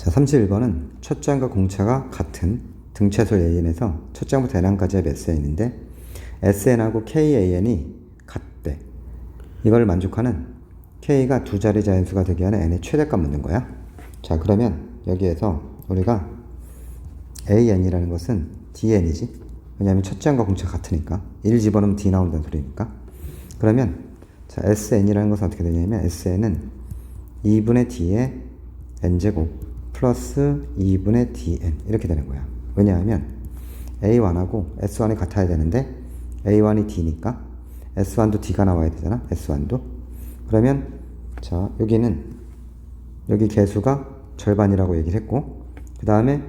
자, 31번은 첫 장과 공차가 같은 등차솔 AN에서 첫 장부터 N항까지 합 SN인데 SN하고 KAN이 같대. 이걸 만족하는 K가 두 자리 자연수가 되게 하는 N의 최대값 묻는 거야. 자, 그러면 여기에서 우리가 AN이라는 것은 DN이지. 왜냐하면 첫 장과 공차가 같으니까. 1 집어넣으면 D 나온다는 소리니까. 그러면 자, SN이라는 것은 어떻게 되냐면 SN은 2분의 D의 N제곱 플러스 2분의 DN 이렇게 되는 거야. 왜냐하면 A1하고 S1이 같아야 되는데 A1이 D니까 S1도 D가 나와야 되잖아. S1도. 그러면 자, 여기는 여기 개수가 절반이라고 얘기를 했고 그 다음에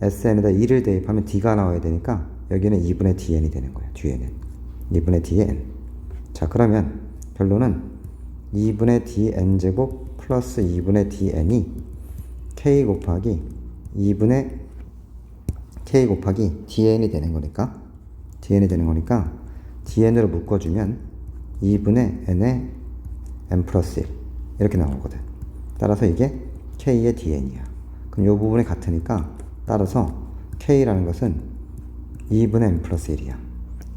SN에다 2를 대입하면 D가 나와야 되니까 여기는 2분의 DN이 되는 거야. 뒤에는 2분의 DN. 자, 그러면 결론은 2분의 DN제곱 플러스 2분의 DN이 K 곱하기 2분의 K 곱하기 DN이 되는 거니까 DN이 되는 거니까 DN으로 묶어주면 2분의 N의 N 플러스 1 이렇게 나오거든. 따라서 이게 K의 DN이야. 그럼 이 부분이 같으니까 따라서 K라는 것은 2분의 N 플러스 1이야.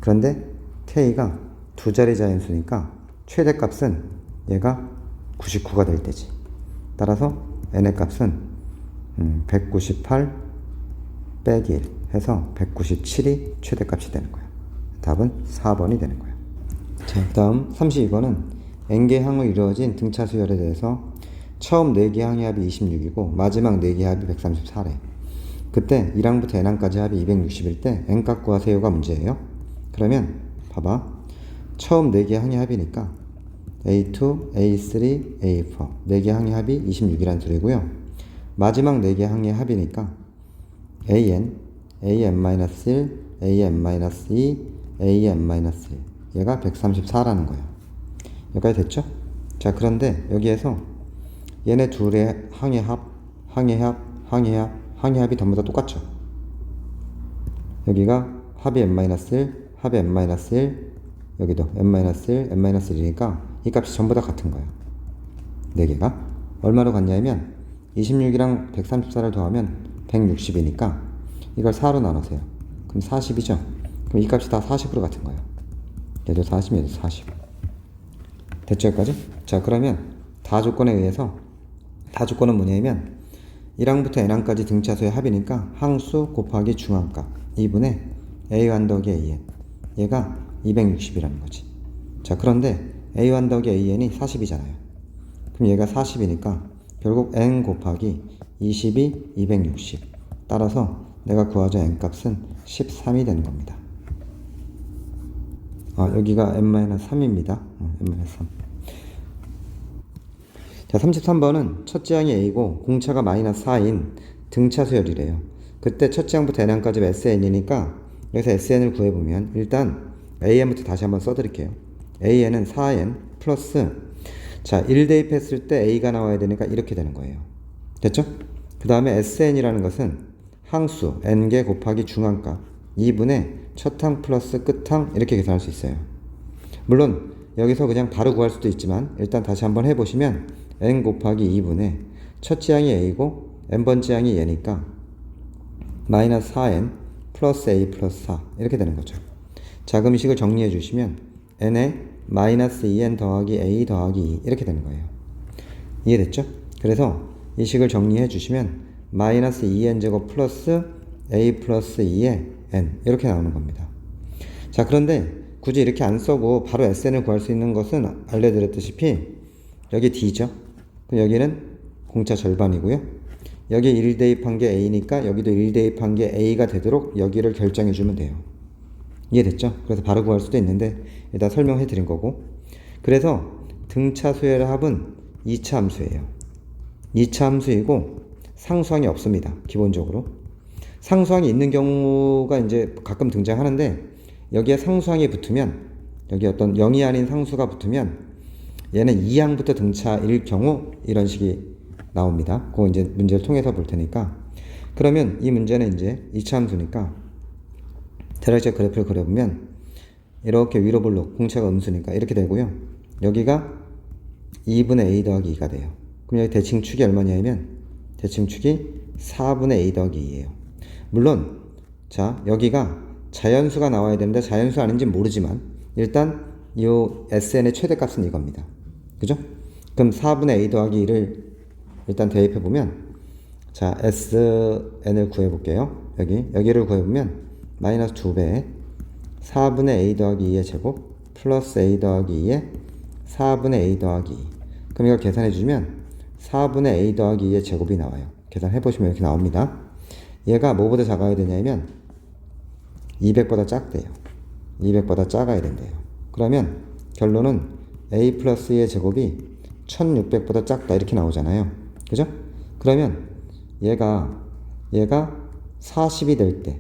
그런데 K가 두 자리 자연수니까 최대값은 얘가 99가 될 때지. 따라서 n의 값은 음, 198 빼기 1 해서 197이 최대값이 되는 거야. 답은 4번이 되는 거야. 자, 다음 32번은 n개 항으로 이루어진 등차 수열에 대해서 처음 4개 항의 합이 26이고 마지막 4개 합이 134래. 그때 1항부터 n항까지 합이 260일 때 n값 구하세요가 문제예요. 그러면 봐봐. 처음 4개 항의 합이니까 A2, A3, A4 4개 항의 합이 26이라는 소리고요. 마지막 4개 항의 합이니까 AN, AN-1, AN-2, AN-1 얘가 134라는 거예요. 여기까지 됐죠? 자 그런데 여기에서 얘네 둘의 항의 합, 항의 합, 항의 합, 항의 합이 전부 다 똑같죠? 여기가 합이 n-1, 합이 n-1, 여기도 n-1, n-1이니까 이 값이 전부 다 같은 거예요. 4개가. 얼마로 같냐면 26이랑 134를 더하면 160이니까 이걸 4로 나누세요. 그럼 40이죠? 그럼 이 값이 다 40으로 같은 거예요. 얘도 40, 얘도 40. 됐죠, 여기까지? 자, 그러면 다 조건에 의해서 다 조건은 뭐냐면 1항부터 n항까지 등차수의 합이니까 항수 곱하기 중앙값 2분의 a1 더하기 an 얘가 260이라는 거지. 자, 그런데 a1 더하기 an이 40이잖아요. 그럼 얘가 40이니까 결국 n 곱하기 22, 260. 따라서 내가 구하자 n 값은 13이 되는 겁니다. 아, 여기가 n-3입니다. 어, n-3. 자, 33번은 첫째 항이 A고 공차가 마이너스 4인 등차 수열이래요. 그때 첫째 항부터 n항까지 SN이니까 여기서 SN을 구해보면 일단 AN부터 다시 한번 써드릴게요. AN은 4N 플러스 자, 1 대입했을 때 A가 나와야 되니까 이렇게 되는 거예요. 됐죠? 그 다음에 SN이라는 것은 항수 N개 곱하기 중앙값 2분의 첫 항 플러스 끝항 이렇게 계산할 수 있어요. 물론 여기서 그냥 바로 구할 수도 있지만 일단 다시 한번 해보시면 N 곱하기 2분의 첫째 항이 A고 N번째 항이 얘니까 마이너스 4N 플러스 A 플러스 4 이렇게 되는 거죠. 자금식을 정리해 주시면 n에 마이너스 2n 더하기 a 더하기 2 이렇게 되는 거예요. 이해됐죠? 그래서 이 식을 정리해 주시면 마이너스 2n 제곱 플러스 a 플러스 2의 n 이렇게 나오는 겁니다. 자 그런데 굳이 이렇게 안 써고 바로 sn을 구할 수 있는 것은 알려드렸다시피 여기 d죠. 그럼 여기는 공차 절반이고요. 여기 1 대입한 게 a니까 여기도 1 대입한 게 a가 되도록 여기를 결정해 주면 돼요. 이해됐죠? 그래서 바로 구할 수도 있는데 일단 설명해 드린 거고. 그래서 등차 수열의 합은 2차 함수예요. 2차 함수이고 상수항이 없습니다 기본적으로. 상수항이 있는 경우가 이제 가끔 등장하는데 여기에 상수항이 붙으면 여기 어떤 0이 아닌 상수가 붙으면 얘는 2항부터 등차일 경우 이런 식이 나옵니다. 그거 이제 문제를 통해서 볼 테니까. 그러면 이 문제는 이제 2차 함수니까 대략적 그래프를 그려보면 이렇게 위로 볼록 공차가 음수니까 이렇게 되고요. 여기가 2분의 a 더하기 2가 돼요. 그럼 여기 대칭축이 얼마냐면 대칭축이 4분의 a 더하기 2예요. 물론 자 여기가 자연수가 나와야 되는데 자연수 아닌지 모르지만 일단 이 SN의 최대값은 이겁니다. 그죠? 그럼 4분의 a 더하기 2를 일단 대입해 보면 자 SN을 구해 볼게요. 여기 여기를 구해 보면 마이너스 2배 4분의 a 더하기 2의 제곱 플러스 a 더하기 2의 4분의 a 더하기 2 그럼 이걸 계산해 주면 4분의 a 더하기 2의 제곱이 나와요. 계산해 보시면 이렇게 나옵니다. 얘가 뭐보다 작아야 되냐면 200보다 작대요. 200보다 작아야 된대요. 그러면 결론은 a 플러스 2의 제곱이 1600보다 작다 이렇게 나오잖아요. 그죠? 그러면 얘가 얘가 40이 될 때,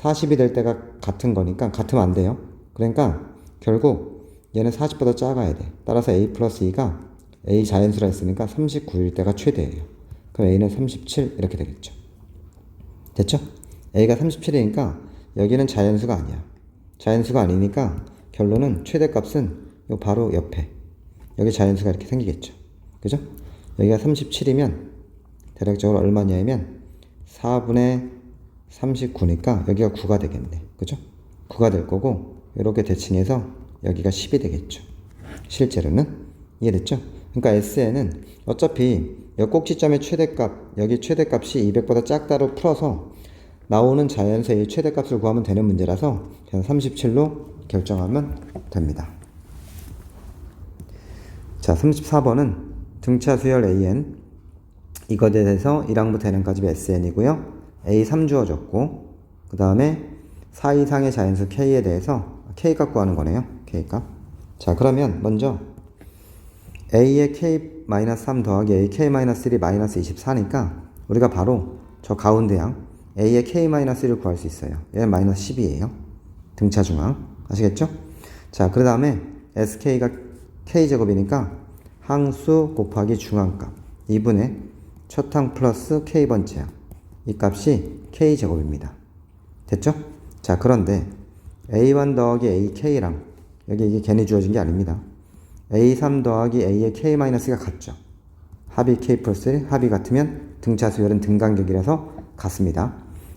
40이 될 때가 같은 거니까 같으면 안 돼요. 그러니까 결국 얘는 40보다 작아야 돼. 따라서 a 플러스 2가 a 자연수라 했으니까 39일 때가 최대예요. 그럼 a는 37 이렇게 되겠죠. 됐죠? a가 37이니까 여기는 자연수가 아니야. 자연수가 아니니까 결론은 최대값은 요 바로 옆에 여기 자연수가 이렇게 생기겠죠. 그죠? 여기가 37이면 대략적으로 얼마냐면 4분의 39니까 여기가 9가 되겠네. 그죠? 9가 될 거고 이렇게 대칭해서 여기가 10이 되겠죠. 실제로는 이해됐죠? 그러니까 SN은 어차피 여 꼭지점의 최대값 여기 최대값이 200보다 작다로 풀어서 나오는 자연수의 최대값을 구하면 되는 문제라서 그냥 37로 결정하면 됩니다. 자, 34번은 등차 수열 AN 이것에 대해서 1항부터 n까지 SN이고요. A 3 주어졌고 그 다음에 4 이상의 자연수 K에 대해서 K 값 구하는 거네요. K 값. 자, 그러면 먼저 A의 K-3 더하기 A K-3이 마이너스 24니까 우리가 바로 저 가운데 양 A의 K-1을 구할 수 있어요. 얘는 마이너스 10이에요. 등차 중앙. 아시겠죠? 자, 그 다음에 SK가 K제곱이니까 항수 곱하기 중앙값 2분의 첫 항 플러스 K번째 항. 이 값이 K제곱입니다. 됐죠? 자, 그런데 A1 더하기 AK랑 여기 이게 괜히 주어진 게 아닙니다. A3 더하기 A의 K-가 같죠. 합이 K 플러스 1, 합이 같으면 등차 수열은 등간격이라서 같습니다.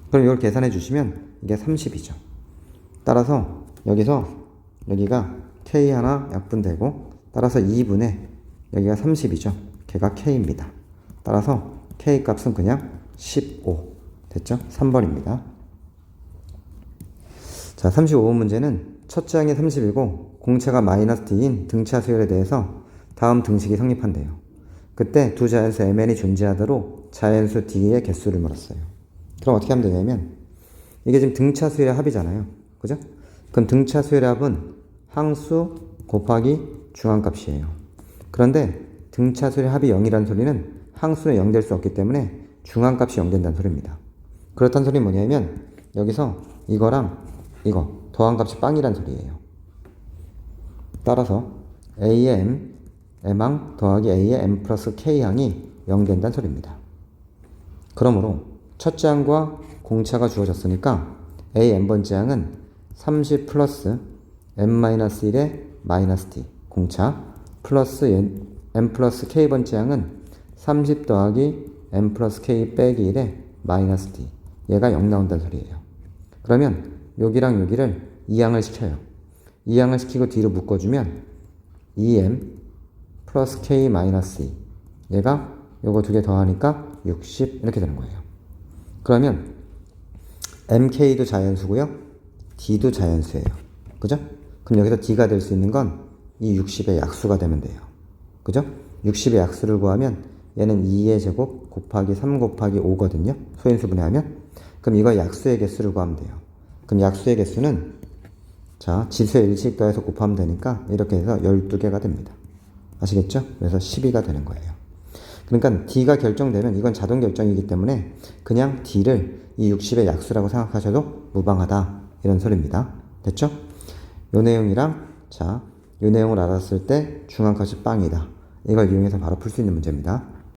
그럼 이걸 계산해 주시면 이게 30이죠. 따라서 여기서 여기가 K 하나 약분되고 따라서 2분의 여기가 30이죠. 걔가 K입니다. 따라서 K 값은 그냥 15 됐죠? 3번입니다. 자, 35번 문제는 첫째 항이 30이고 공차가 마이너스 D인 등차 수열에 대해서 다음 등식이 성립한대요. 그때 두 자연수 MN이 존재하도록 자연수 D의 개수를 물었어요. 그럼 어떻게 하면 되냐면 이게 지금 등차 수열의 합이잖아요. 그죠? 그럼 등차 수열의 합은 항수 곱하기 중앙값이에요. 그런데 등차 수열의 합이 0이라는 소리는 항수는 0 될 수 없기 때문에 중앙값이 0 된다는 소리입니다. 그렇다는 소리는 뭐냐면 여기서 이거랑 이거 더한 값이 빵이란 소리예요. 따라서 A의 M, M항 더하기 A의 M 플러스 K항이 0 된다는 소리입니다. 그러므로 첫째 항과 공차가 주어졌으니까 A M번째 항은 30 플러스 M-1의 마이너스 T 공차 플러스 M 플러스 K번째 항은 30 더하기 M 플러스 K 빼기 1의 마이너스 D 얘가 0 나온다는 소리예요. 그러면 여기랑 여기를 2항을 시켜요. 2항을 시키고 뒤로 묶어주면 2m 플러스 k 마이너스 2 얘가 요거 두 개 더하니까 60 이렇게 되는 거예요. 그러면 mk도 자연수고요. d도 자연수예요. 그죠? 그럼 여기서 d가 될 수 있는 건 이 60의 약수가 되면 돼요. 그죠? 60의 약수를 구하면 얘는 2의 제곱 곱하기 3 곱하기 5거든요. 소인수 분해하면. 그럼 이거 약수의 개수를 구하면 돼요. 그럼 약수의 개수는 자, 지수의 일식 더해서 곱하면 되니까 이렇게 해서 12개가 됩니다. 아시겠죠? 그래서 12가 되는 거예요. 그러니까 D가 결정되면 이건 자동 결정이기 때문에 그냥 D를 이 60의 약수라고 생각하셔도 무방하다. 이런 소리입니다. 됐죠? 요 내용이랑 자, 요 내용을 알았을 때 중앙값이 빵이다. 이걸 이용해서 바로 풀 수 있는 문제입니다.